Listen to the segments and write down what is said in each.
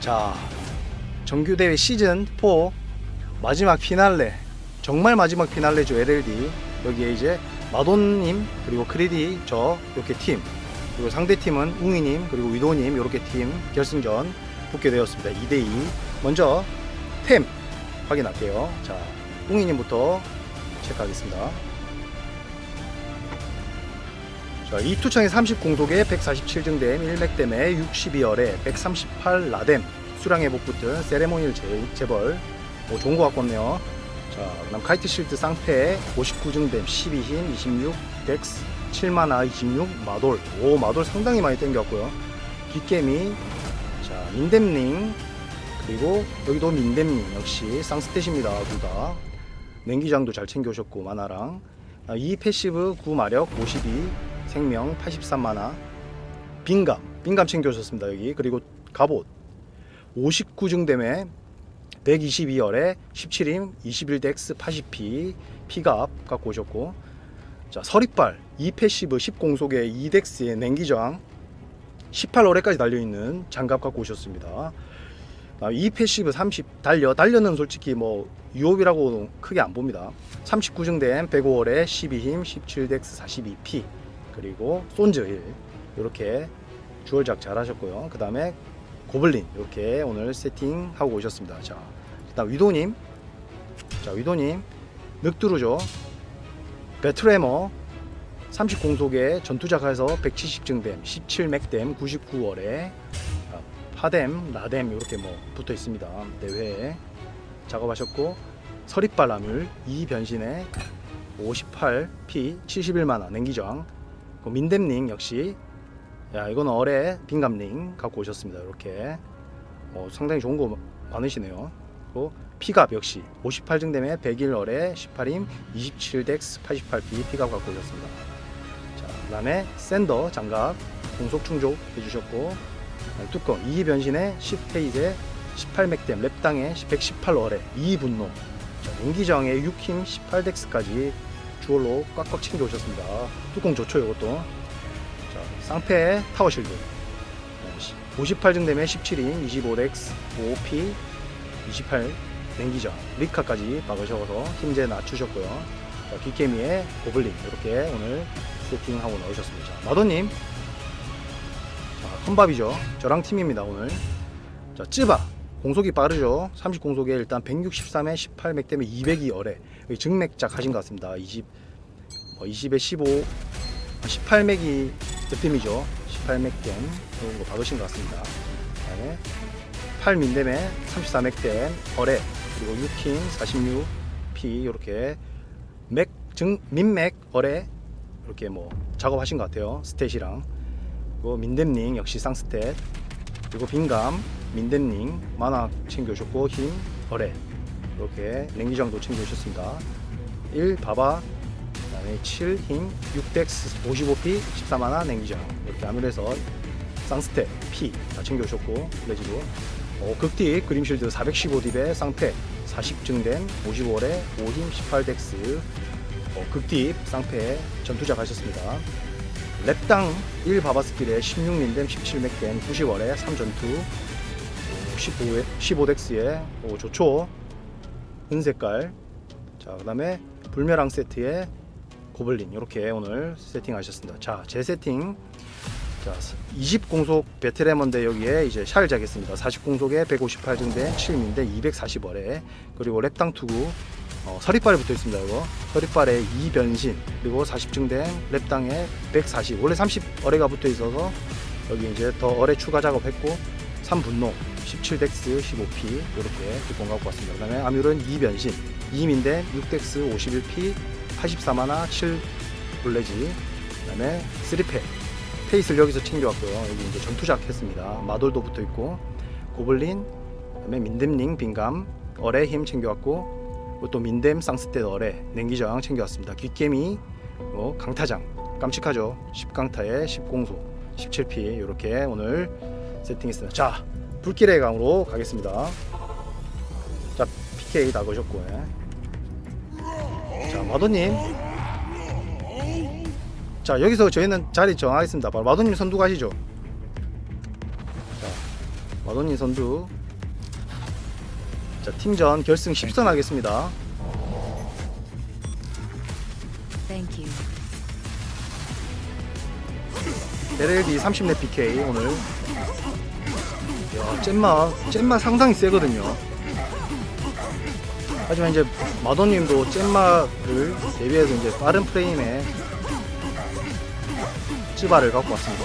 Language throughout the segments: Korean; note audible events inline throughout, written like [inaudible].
자 정규대회 시즌 4 마지막 피날레 정말 마지막 피날레죠 LLD 여기에 이제 마돈님 그리고 크리디 저 이렇게 팀 그리고 상대 팀은 웅이님 그리고 위도님 이렇게 팀 결승전 붙게 되었습니다. 2대2 먼저 템 확인할게요. 자 웅이님부터 체크하겠습니다 자, 이투창의 30 공속에 147증댐 1맥댐에 62열에 138 라뎀 수량의 복붙은 세레모니를 제, 재벌 오, 좋은 거 갖고 왔네요. 자 그다음 카이트 실드 쌍패 59증댐 12힘 26 덱스 7마나 26 마돌. 오 마돌 상당히 많이 땡겼고요. 뒷개미 자 민댐링 그리고 여기도 민댐링 역시 쌍스탯입니다 둘 다. 냉기장도 잘 챙겨오셨고 마나랑. 아, 이 패시브 9마력 52 생명 83마나 빈감 빈감 챙겨오셨습니다 여기. 그리고 갑옷. 59증댐에 122열에 17임 21덱스 80피 피갑 갖고 오셨고 자 서리빨 2패시브 10공속에 2덱스의 냉기장 18월에까지 달려있는 장갑 갖고 오셨습니다. 아, 2패시브 30 달려 달려는 솔직히 뭐 유업이라고 크게 안 봅니다. 39증댐 105월에 12힘 17덱스 42피 그리고 손즈 1 이렇게 주얼작 잘 하셨고요. 그 다음에 고블린 이렇게 오늘 세팅하고 오셨습니다. 자 일단 위도님. 자 위도님. 늑두루죠. 배트레머 30 공속에 전투작에서 170 증댐 17 맥댐 99월에 파뎀 라뎀 이렇게 뭐 붙어 있습니다. 대회에 작업하셨고 서리빨라물 2 변신에 58P 71만화 냉기장 그 민댐링 역시 야 이건 어뢰 빈감링 갖고 오셨습니다 이렇게. 어, 상당히 좋은 거 많으시네요. 그리고 피갑 역시 58증댐에 101 어뢰 18임 27덱스 88B 피갑 갖고 오셨습니다. 자 그다음에 샌더 장갑 공속 충족 해주셨고 아, 뚜껑 2 변신에 10페이제 18맥댐 랩당에 118 어뢰 2 분노. 자, 냉기장에 6힘 18덱스까지 주얼로 꽉꽉 챙겨 오셨습니다. 뚜껑 좋죠 이것도? 자, 쌍패 타워 실드. 58증댐에 17인 25덱스 5P 28 냉기장 리카까지 박으셔서 힘제 낮추셨고요. 자, 뒷개미에 고블린. 이렇게 오늘 세팅하고 나오셨습니다. 자, 마도님. 자, 컨밥이죠. 저랑 팀입니다 오늘. 자 찌바 공속이 빠르죠. 30 공속에 일단 163에 18 맥댐에 202 어뢰 여기 증맥작 하신 것 같습니다. 20 어, 20에 15 18 맥이 득템이죠. 18 맥댐 이런 거 받으신 것 같습니다. 그다음에 8 민댐에 34 맥 댐 어뢰 그리고 6킹 46P 이렇게 맥 증 민맥 어뢰 이렇게 뭐 작업하신 것 같아요. 스탯이랑. 그리고 민댐링 역시 쌍스탯. 그리고 빈감 민댐링 만화 챙겨오셨고 힘 어뢰 이렇게 냉기장도 챙겨오셨습니다. 1 바바 그 다음에 7힘 6덱스 55P 14만화 냉기장. 이렇게 아무래서 쌍스텝 P 다 챙겨오셨고 레지도. 어, 극딜 그림실드 415딥에 쌍패 40증된 55월에 5힘 18덱스. 어, 극딥 쌍패 전투작 하셨습니다. 랩당 1 바바스킬에 16민댐 17맥댐 90월에 3전투 15에 15덱스에 오, 좋죠. 은색깔. 자 그 다음에 불멸왕 세트에 고블린. 이렇게 오늘 세팅하셨습니다. 자, 제 세팅. 자, 20 공속 베트레먼데 여기에 이제 샤를 자겠습니다. 40 공속에 158 증대 7민데 240월에. 그리고 랩당 투구. 어, 서리빨에 붙어 있습니다. 이거. 서리빨에 2변신. 그리고 40 증대 랩당에 140 원래 30 어뢰가 붙어 있어서 여기 이제 더 어뢰 추가 작업했고 3분노 17덱스 15P 이렇게 뚜껑 갖고 왔습니다. 그 다음에 아뮬은 2변신 2민데 6덱스 51P 84만화 7 블레지 그 다음에 3패 페이스를 여기서 챙겨왔고요. 여기 이제 전투작 했습니다. 마돌도 붙어있고 고블린 그 다음에 민댐링 빈감 어뢰 힘 챙겨왔고 또 민댐 쌍스탯 어뢰 냉기장 챙겨왔습니다. 귓개미 어, 강타장. 깜찍하죠? 10강타에 10공소 17P 이렇게 오늘 세팅했습니다. 자 불길의 강으로 가겠습니다 자 PK 다 거셨고 예. 자 마도님 자 여기서 저희는 자리 정하겠습니다 바로 마도님 선두 가시죠 자 마도니 선두. 자, 팀전 결승 10선 하겠습니다. Thank you. LLD 30렙 PK 오늘. 야, 잼마, 잼마 상당히 세거든요. 하지만 이제 마도님도 잼마를 대비해서 이제 빠른 프레임에 찌바를 갖고 왔습니다.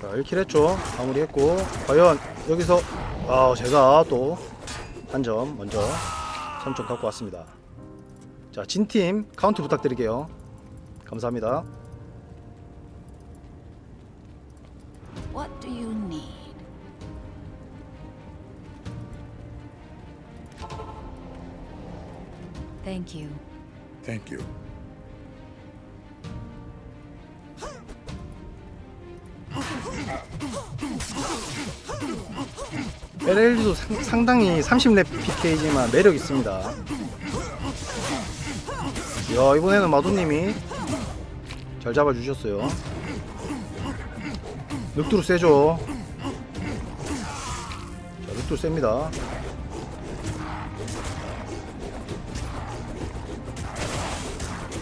자, 1킬 했죠. 마무리했고, 과연 여기서, 아, 제가 또 한 점 먼저 3점 갖고 왔습니다. 자, 진팀 카운트 부탁드릴게요. 감사합니다. What do you need? Thank you. Thank you. LLD도 상당히 30렙 PK지만 매력 있습니다. 야 이번에는 마도님이 잘 잡아주셨어요. 늑두루 세죠. 자 늑두루 셉니다.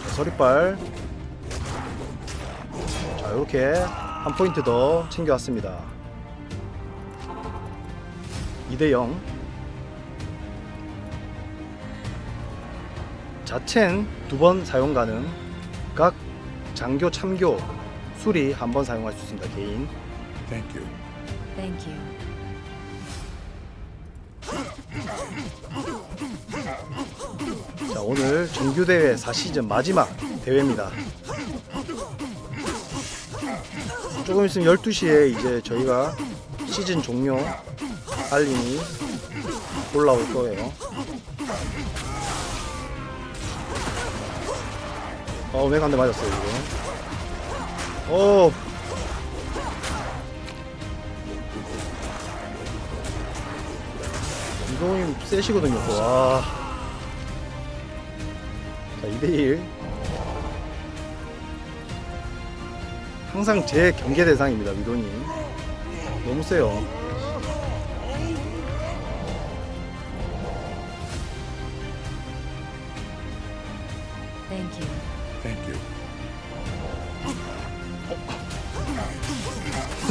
자, 서리빨. 자 이렇게 한 포인트 더 챙겨왔습니다. 2대0 자첸 두 번 사용 가능 각 장교 참교 수리 한번 사용할 수 있습니다 개인 Thank you. Thank you. 자 오늘 정규대회 4시즌 마지막 대회입니다 조금 있으면 12시에 이제 저희가 시즌 종료 알림이 올라올 거예요 어맥한대 맞았어요 지금. 오! 이동님 세시거든요 또. 와. 자 2대1 항상 제 경계 대상입니다 미도님 너무 세요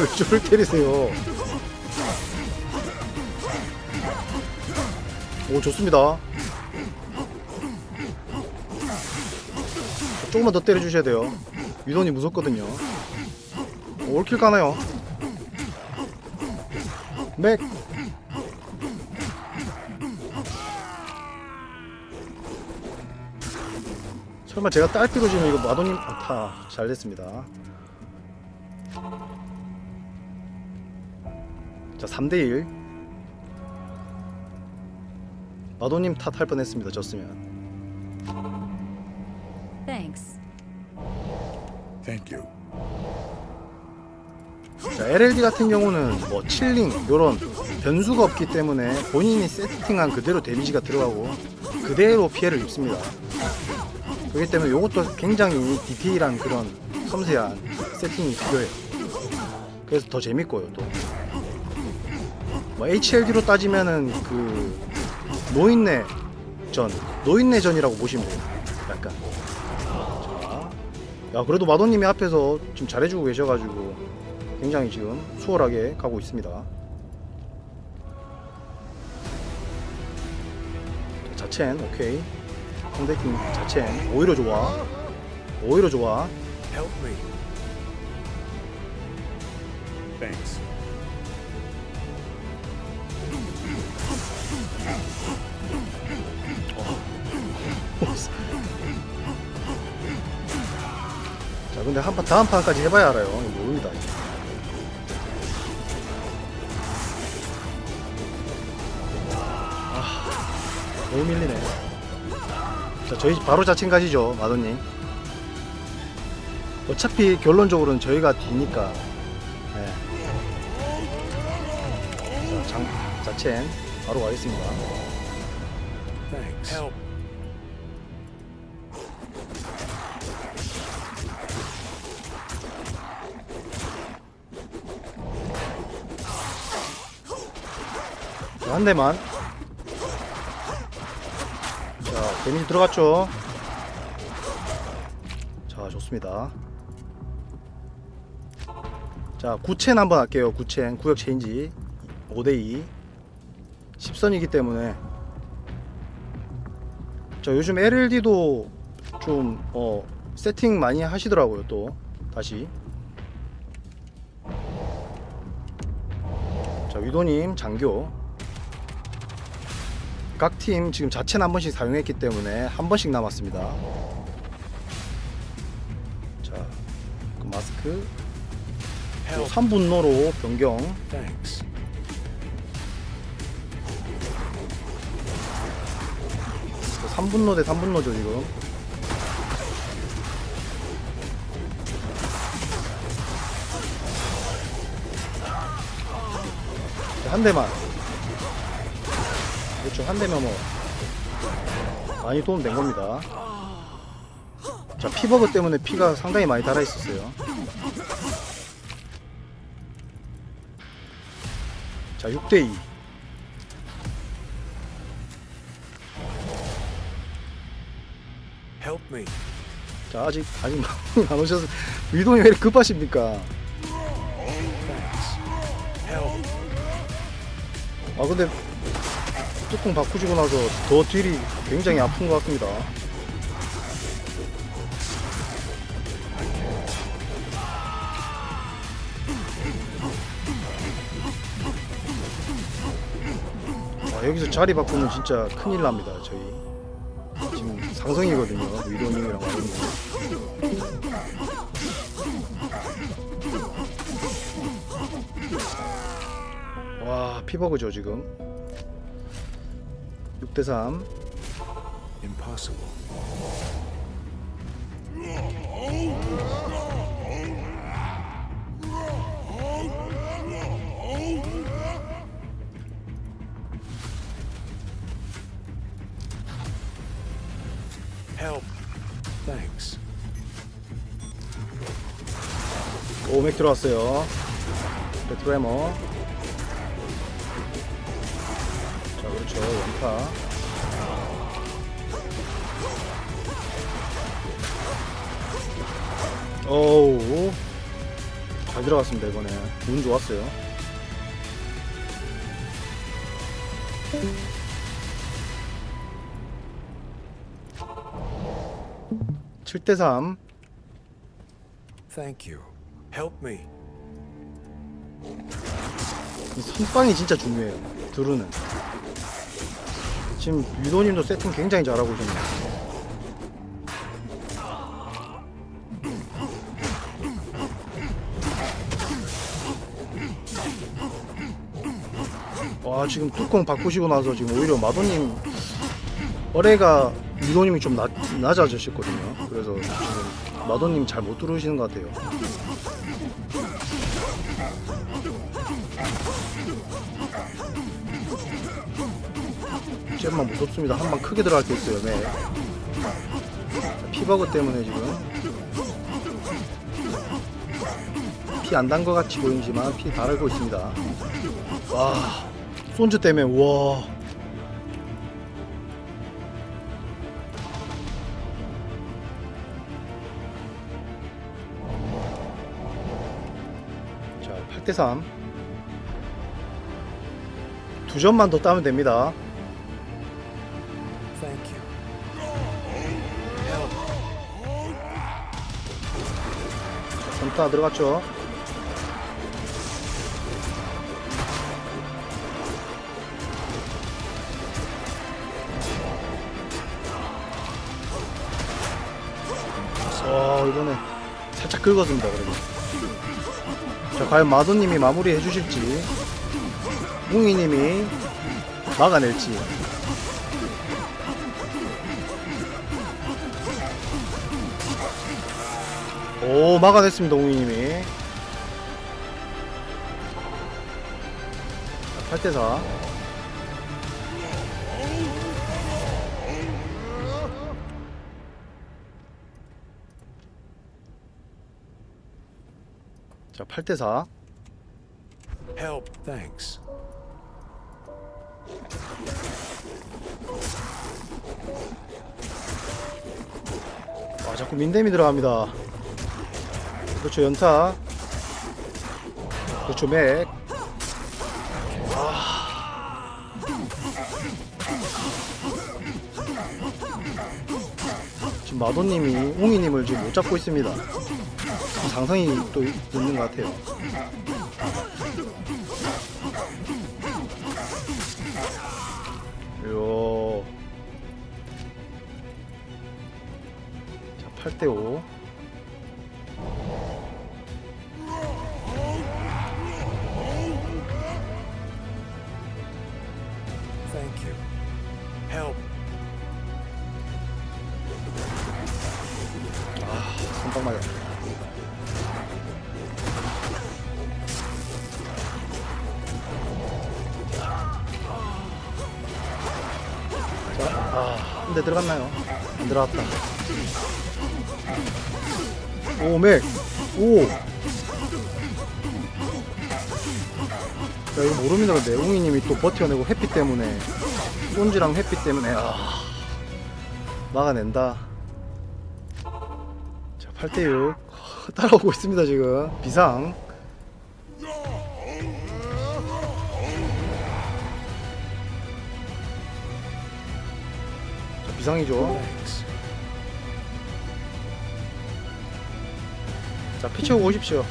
왜쫄 때리세요? 오 좋습니다. 조금만 더 때려주셔야 돼요. 위돈이 무섭거든요. 오, 올킬 가나요? 맥. 설마 제가 딸피로 지금 이거 마도님 아타 잘 됐습니다 3대1 마도님 탓할 뻔했습니다 졌으면. Thanks. Thank you. 자, LLD 같은 경우는 뭐 칠링 요런 변수가 없기 때문에 본인이 세팅한 그대로 데미지가 들어가고 그대로 피해를 입습니다. 그렇기 때문에 이것도 굉장히 디테일한 그런 섬세한 세팅이 필요해요. 그래서 더 재밌고요 또 뭐 HLD로 따지면은 그 노인네 전 노인네 전이라고 보시면 돼요 약간 자, 야 그래도 마도님이 앞에서 지금 잘해주고 계셔가지고 굉장히 지금 수월하게 가고 있습니다. 자, 자첸 오케이. 상대팀 자첸 오히려 좋아. 오히려 좋아. Thanks. 근데 한 판 다음 판까지 해봐야 알아요. 이거 모릅니다. 아 너무 밀리네. 자 저희 바로 자첸 가시죠 마도님. 어차피 결론적으로는 저희가 뒤니까. 네. 자, 장, 자첸 바로 가겠습니다. Thanks. 한 대만. 자, 데미지 들어갔죠? 자, 좋습니다. 자, 9첸 한번 할게요. 9첸. 구역 체인지. 5대2. 10선이기 때문에. 자, 요즘 LLD도 좀, 어, 세팅 많이 하시더라고요, 또. 다시. 자, 위도님, 장교. 각 팀 지금 자체는 한 번씩 사용했기 때문에 한 번씩 남았습니다. 자, 그 마스크. 또 Help. 3분노로 변경. Thanks. 그 3분노 대 3분노죠, 지금. 자, 한 대만. 그렇죠, 한 대면 뭐. 많이 도움 된 겁니다. 자, 피버그 때문에 피가 상당히 많이 달아 있었어요. 자, 6대2. Help me. 자, 아직, 아직 안 오셔서. 위동이 왜 이렇게 급하십니까? 아 근데 뚜껑 바꾸시고 나서 더 딜이 굉장히 아픈 것 같습니다. 아, 여기서 자리 바꾸면 진짜 큰일 납니다. 저희 지금 상성이거든요. 위도님이랑 와이님. 와 피버그죠 지금 6대3 Impossible. Help. Thanks. 오맥 들어왔어요 레트레머 그렇죠 연타 어우 잘 들어갔습니다 이번에 운 좋았어요 칠대3 Thank you. Help me. 이 선빵이 진짜 중요해요. 드루는. 지금 유도님도 세팅 굉장히 잘하고 계셨네요. 와 지금 뚜껑 바꾸시고 나서 지금 오히려 마도님 어뢰가 유도님이 좀 낮, 낮아지셨거든요. 그래서 지금 마도님 잘 못 들어오시는 것 같아요. 잼만 무섭습니다. 한 방 크게 들어갈 게 있어요. 네. 피버그 때문에 지금 피 안 단 것 같이 보이지만 피 달고 있습니다. 와, 손즈 때문에 와. 자, 8대 3. 두 점만 더 따면 됩니다. 하나 들어갔죠. 어 이번에 살짝 긁었습니다 그래도 자 과연 마도님이 마무리 해주실지 웅이님이 막아낼지 오 막아냈습니다 웅이님이 8대4 자 8대4 Help. Thanks. 아 자꾸 민댐이 들어갑니다 그렇죠 연타 그렇죠 맥 아. 지금 마도님이 웅이님을 지금 못 잡고 있습니다 상성이 또 있는 것 같아요 요. 선빵 맞아. 자, 아, 한대 들어갔나요? 안 들어갔다. 오, 맥! 오! 야, 이거 모릅니다. 근데 웅이님이 또 버텨내고 해피 때문에, 꼰지랑 해피 때문에, 아, 막아낸다. 자, 8대6. [laughs] 따라오고 있습니다, 지금. 비상. 자, 비상이죠. Thanks. 자, 피 채우고 오십시오.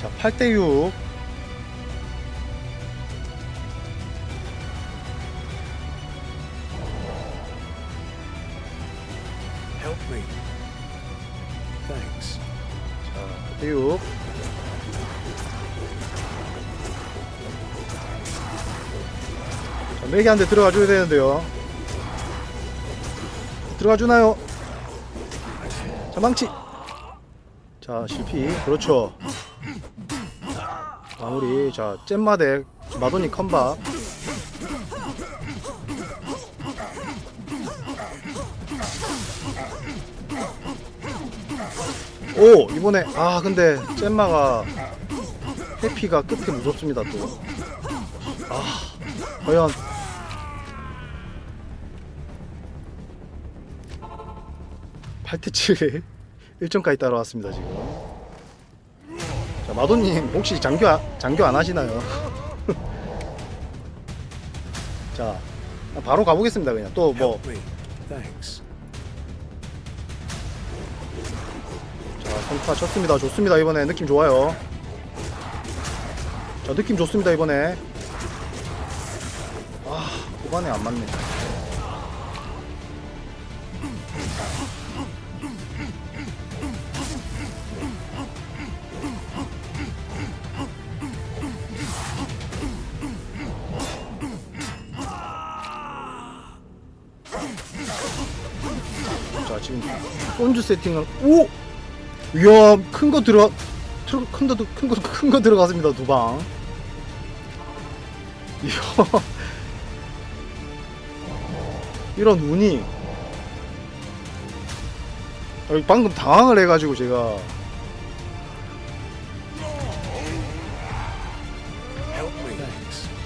자, 8대6. Me. Thanks. 자, 8대6. 자, 맥이 한 대 들어가 줘야 되는데요. 들어가 주나요? 자, 망치. 자, 실패. 그렇죠. 마무리. 자, 잼마덱. 마도니 컴박. 오 이번에 아 근데 잼마가 해피가 끝에 무섭습니다 또 아 과연. 팔대7 1점까지 [laughs] 따라왔습니다 지금. 자 마도님 혹시 장교 아- 장교 안 하시나요? [laughs] 자 바로 가보겠습니다 그냥. 또뭐 선타 쳤습니다. 좋습니다. 이번에 느낌 좋아요. 자, 느낌 좋습니다. 이번에. 아, 후반에 안 맞네. 자, 지금 본주 세팅을 오! 이야 큰거 들어가 큰거 큰거 큰 거 들어갔습니다 두 방. 이야. 이런 운이. 아, 방금 당황을 해가지고 제가.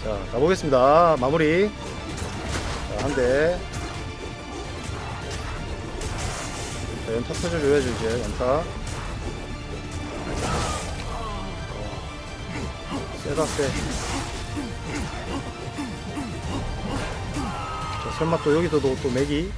자 가보겠습니다. 마무리. 자, 한대. 자, 연타 터져줘야죠 이제. 연타 세다 세 자, 설마 또 여기서도 또 맥이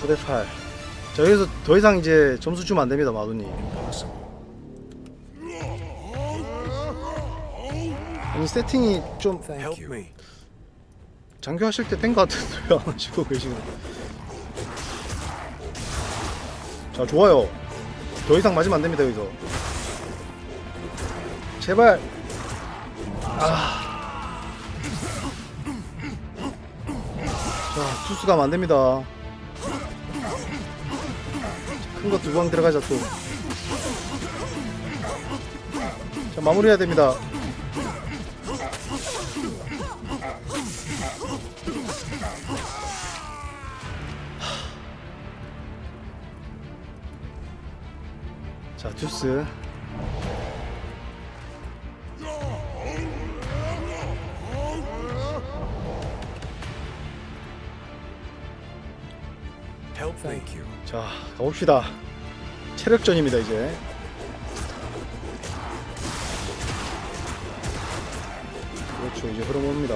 구대 8. 자, 여기서 더 이상 이제 점수 주면 안 됩니다, 마두님. 아니, 세팅이 좀 Thank Help you. me. 장교하실 때 된 것 같은데 왜안 하시고 계시고. 자, 좋아요. 더 이상 맞으면 안 됩니다, 여기서. 제발. 아. 자, 투수 가면 안 됩니다. 큰 거 두 방 들어가자, 또. 자, 마무리해야 됩니다. You. 자 가봅시다. 체력전입니다 이제. 그렇죠 이제 흐름 옵니다.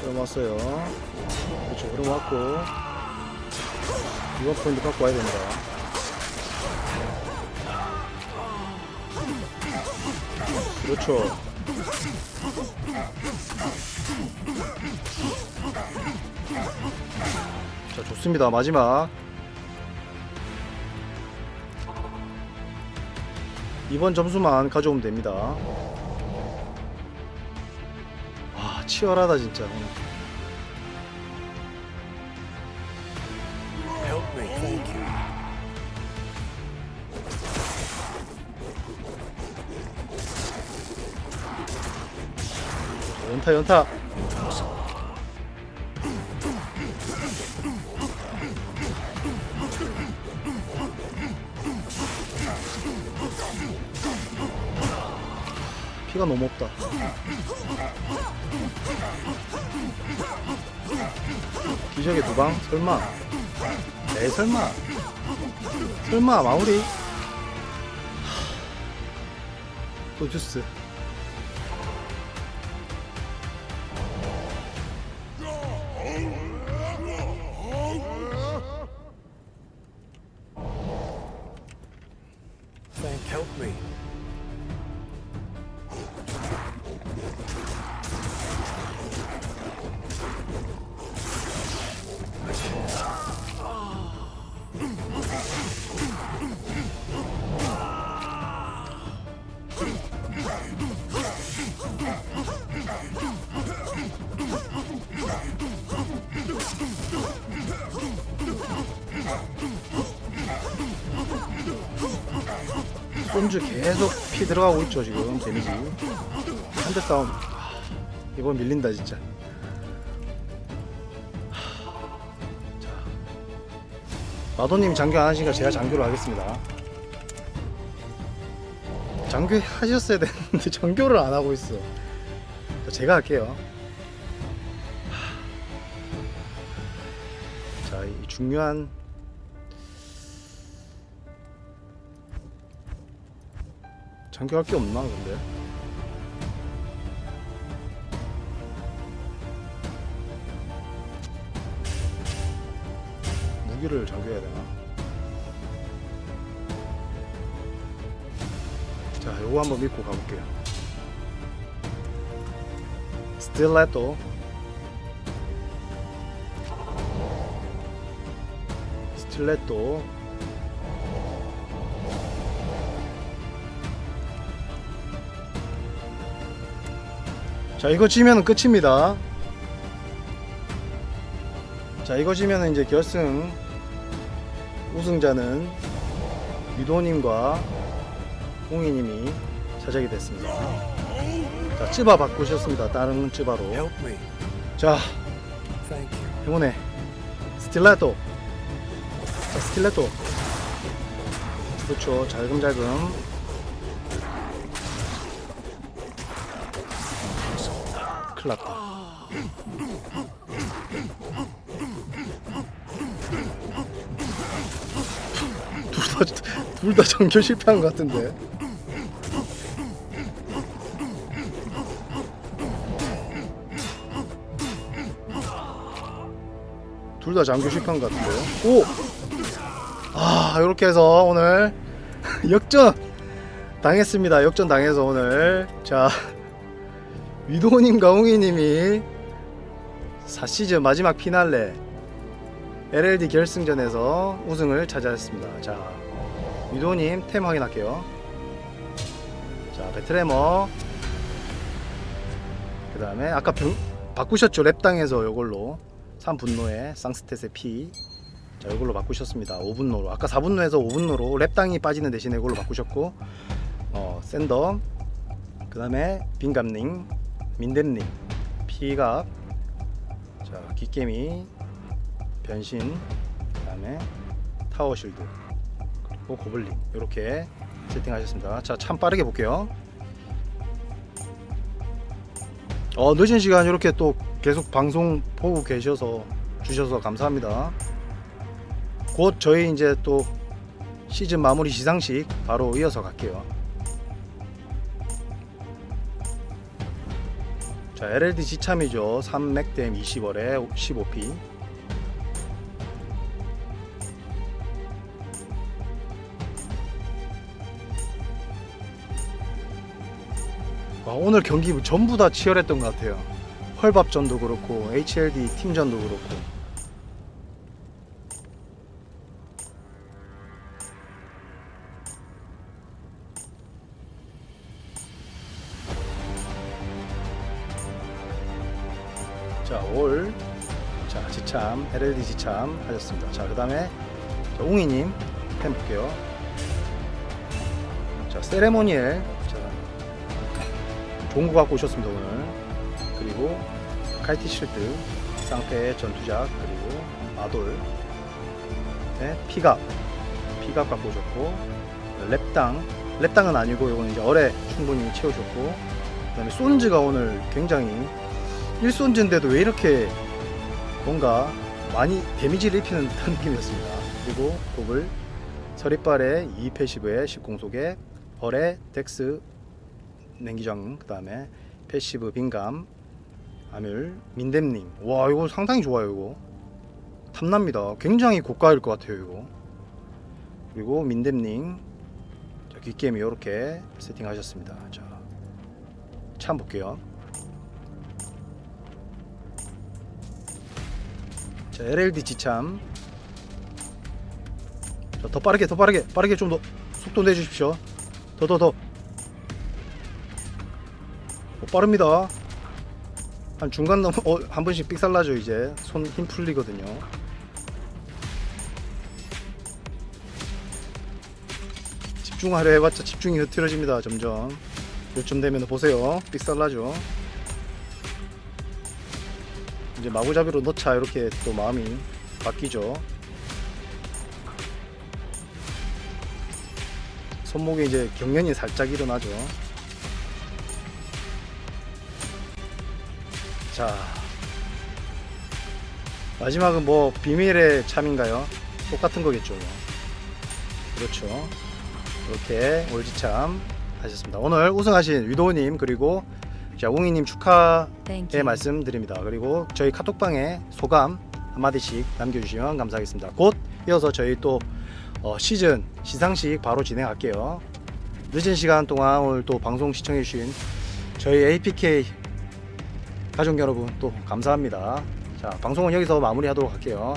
흐름 왔어요. 그렇죠 흐름 왔고. 이번 포인트 갖고 와야 됩니다 그렇죠. 자 좋습니다. 마지막. 이번 점수만 가져오면 됩니다. 와 치열하다 진짜. Help 연타 연타. 피가 너무 없다. 기적의 두방? 설마. 에 설마. 설마 마무리. 하, 또 주스 손주 계속 피 들어가고 있죠 지금. 데미지. 한 대 싸움. 하, 이번 밀린다 진짜. 마도님 장교 안 하시니까 제가 장교를 하겠습니다. 장교 하셨어야 되는데 [laughs] 장교를 안 하고 있어. 자, 제가 할게요. 하, 자, 이 중요한 장교할 게 없나 근데? 무기를 장교해야 되나? 자, 요거 한번 믿고 가볼게요. 스틸레토 스틸레토 자 이거 지면 끝입니다. 자 이거 지면 이제 결승 우승자는 유도님과 홍이님이 차지하게 됐습니다. 자 찌바 바꾸셨습니다. 다른 찌바로. 자. 행운의 스틸레토. 자 스틸레토. 그렇죠. 잘금잘금 큰일 났다 둘다 정교 실패한 것 같은데. 둘 다 장교 실패한 것 같은데요? 오! 아 이렇게 해서 오늘 [laughs] 역전! 당했습니다. 역전 당해서 오늘. 자 위도님과 웅이님이 4시즌 마지막 피날레 LLD 결승전에서 우승을 차지했습니다. 자, 위도님 템 확인할게요. 자, 베트레머. 그 다음에 아까 병, 바꾸셨죠? 랩당에서 요걸로 3분노에 쌍스탯의 피. 자, 요걸로 바꾸셨습니다. 5분노로. 아까 4분노에서 5분노로 랩당이 빠지는 대신에 이걸로 바꾸셨고, 어, 샌더. 그 다음에 빈감링, 민덴링, 피갑. 자, 기케미, 변신, 그 다음에 타워 실드, 그리고 또 고블린 이렇게 세팅하셨습니다. 자, 참 빠르게 볼게요. 어, 늦은 시간 이렇게 또 계속 방송 보고 계셔서 주셔서 감사합니다. 곧 저희 이제 또 시즌 마무리 시상식 바로 이어서 갈게요. 자, LLD 지참이죠. 3맥댐 20월에 15P. 와, 오늘 경기 전부 다 치열했던 것 같아요. 헐밥전도 그렇고 HLD 팀전도 그렇고. LLD 지참 하셨습니다. 자, 그 다음에 웅이님 펜 볼게요. 자, 세레모니엘. 자, 좋은 거 갖고 오셨습니다, 오늘. 그리고 칼티 실드, 쌍패 전투작, 그리고 마돌, 네, 피갑, 피갑 갖고 오셨고, 랩당, 랩당은 아니고 이거는 이제 어뢰 충분히 채우셨고, 그 다음에 손즈가 오늘 굉장히 1손즈인데도 왜 이렇게 뭔가 많이 데미지를 입히는 듯한 느낌이었습니다. 그리고 도블 서리빨에 2 패시브에 10공속에 벌에 덱스 냉기장 그 다음에 패시브 빈감 아뮬 민댐님. 와 이거 상당히 좋아요 이거. 탐납니다. 굉장히 고가일 것 같아요 이거. 그리고 민댐님 자, 귓게임이 이렇게 세팅하셨습니다. 자, 참 볼게요 자 LLD 지참. 자, 더 빠르게 더 빠르게 빠르게 좀 더 속도 내주십시오. 더 더 더. 어, 빠릅니다. 한 중간 넘어 어, 한 번씩 삑살나죠 이제. 손 힘 풀리거든요. 집중하려 해봤자 집중이 흐트러집니다 점점. 요쯤 되면 보세요. 삑살나죠 이제 마구잡이로 넣자 이렇게 또 마음이 바뀌죠 손목에 이제 경련이 살짝 일어나죠 자 마지막은 뭐 비밀의 참인가요? 똑같은 거겠죠 뭐. 그렇죠 이렇게 올지참 하셨습니다 오늘 우승하신 위도우님 그리고 자 웅이님 축하의 you. 말씀 드립니다 그리고 저희 카톡방에 소감 한마디씩 남겨주시면 감사하겠습니다 곧 이어서 저희 또 어, 시즌 시상식 바로 진행할게요 늦은 시간 동안 오늘 또 방송 시청해주신 저희 APK 가족 여러분 또 감사합니다. 자 방송은 여기서 마무리하도록 할게요.